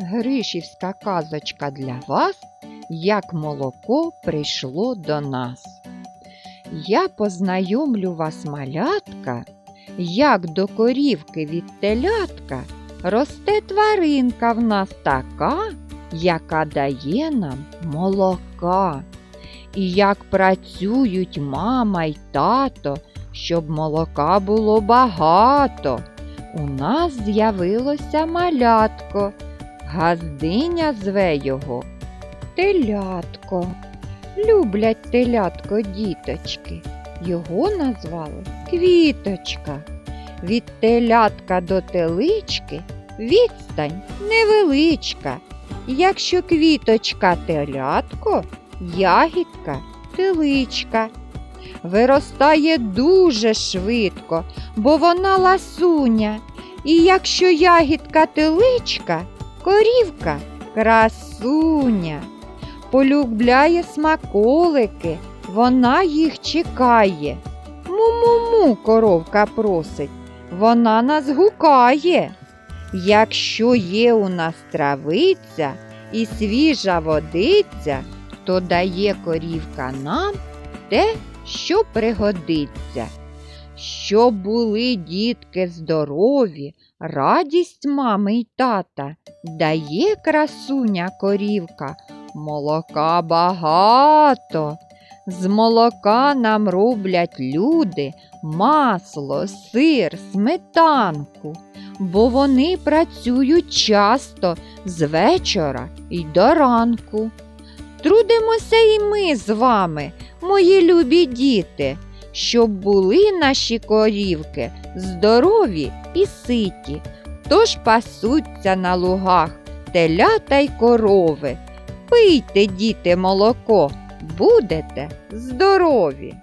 Гришівська казочка для вас, як молоко прийшло до нас. Я познайомлю вас, малятка, як до корівки від телятка росте тваринка в нас така, яка дає нам молока. І як працюють мама й тато, щоб молока було багато. У нас з'явилося малятко, газдиня зве його телятко. Люблять телятко діточки, його назвали квіточка. Від телятка до телички відстань невеличка. Якщо квіточка телятко, ягідка теличка. Виростає дуже швидко, бо вона ласуня. І якщо ягідка теличка, корівка красуня. Полюбляє смаколики, вона їх чекає. Му-му-му, коровка просить, вона нас гукає. Якщо є у нас травиця і свіжа водиця, то дає корівка нам те, що пригодиться. Щоб були дітки здорові, радість мами й тата, дає красуня корівка, молока багато. З молока нам роблять люди масло, сир, сметанку, бо вони працюють часто з вечора й до ранку. Трудимося і ми з вами, мої любі діти, щоб були наші корівки здорові і ситі, тож пасуться на лугах телята й корови. Пийте, діти, молоко, будете здорові.